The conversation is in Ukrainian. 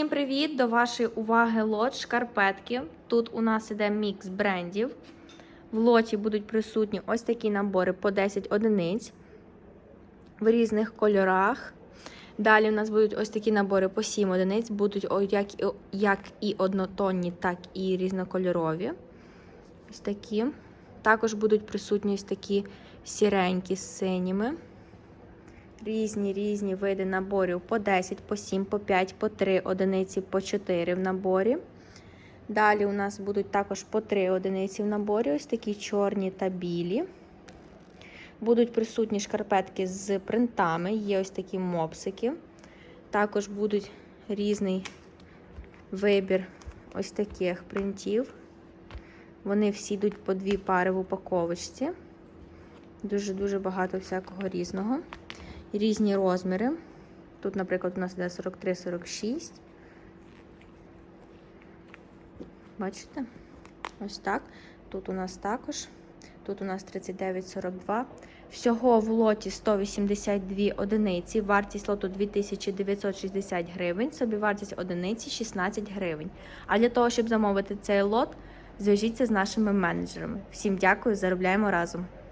Всім привіт! До вашої уваги лот шкарпетки. Тут у нас іде мікс брендів. В лоті будуть присутні ось такі набори по 10 одиниць в різних кольорах. Далі у нас будуть ось такі набори по 7 одиниць, будуть як і, однотонні, так і різнокольорові. Ось такі. Також будуть присутні ось такі сіренькі з синіми. Різні різні види наборів по 10, по 7, по 5, по 3 одиниці, по 4 в наборі. Далі у нас будуть також по 3 одиниці в наборі, ось такі чорні та білі. Будуть присутні шкарпетки з принтами, є ось такі мопсики. Також будуть різний вибір ось таких принтів. Вони всі йдуть по дві пари в упаковочці. Дуже-дуже багато всякого різного. Різні розміри. Тут, наприклад, у нас іде 43-46. Бачите? Ось так. Тут у нас також. Тут у нас 39,42. Всього в лоті 182 одиниці. Вартість лоту 2960 гривень. Собівартість одиниці 16 гривень. А для того, щоб замовити цей лот, зв'яжіться з нашими менеджерами. Всім дякую, заробляємо разом.